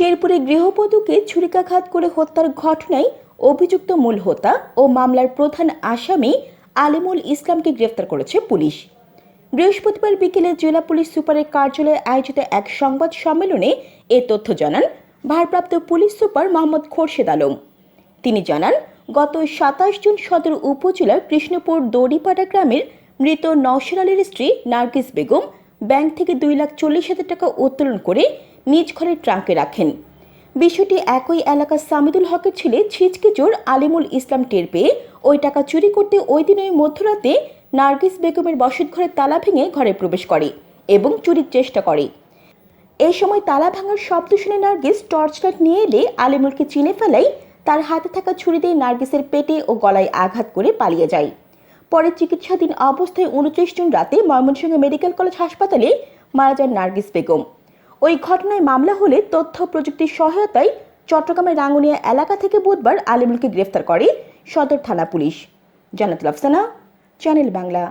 শেরপুরে গৃহবধূকে ছুরিকাঘাত করে হত্যার ঘটনায় অভিযুক্ত মূল হোতা ও মামলার প্রধান আসামি আলিমুল ইসলামকে গ্রেফতার করেছে পুলিশ। বৃহস্পতিবার বিকেলে জেলা পুলিশ সুপারের কার্যালয়ে আয়োজিত এক সংবাদ সম্মেলনে এ তথ্য জানান ভারপ্রাপ্ত পুলিশ সুপার মোহাম্মদ খোরশেদ আলম। তিনি জানান, গত সাতাশ জুন সদর উপজেলার কৃষ্ণপুর দড়িপাড়া গ্রামের মৃত নওশর আলীর স্ত্রী নার্গিস বেগম ব্যাংক থেকে দুই লাখ চল্লিশ হাজার টাকা উত্তোলন করে নিজ ঘরের ট্রাঙ্কে রাখেন। বিষয়টি একই এলাকার সামিদুল হকের ছেলে ছিচকে চোর আলিমুল ইসলাম টের পেয়ে ওই টাকা চুরি করতে ওই দিন ওই মধ্যরাতে নার্গিস বেগমের বসত ঘরের তালা ভেঙে ঘরে প্রবেশ করে এবং চুরির চেষ্টা করে। এই সময় তালা ভাঙার শব্দ শুনে নার্গিস টর্চ লাইট নিয়ে এলে আলিমুলকে চিনে ফেলাই তার হাতে থাকা ছুরি দিয়ে নার্গিসের পেটে ও গলায় আঘাত করে পালিয়ে যায়। পরে চিকিৎসাধীন অবস্থায় উনত্রিশ জুন রাতে ময়মনসিংহ মেডিকেল কলেজ হাসপাতালে মারা যান নার্গিস বেগম। ওই ঘটনায় মামলা হলে তথ্য প্রযুক্তির সহায়তায় চট্টগ্রামের রাঙ্গুনিয়া এলাকা থেকে বুধবার আলিমুলকে গ্রেফতার করে সদর থানা পুলিশ। জানাতুল আফসানা, চ্যানেল বাংলা।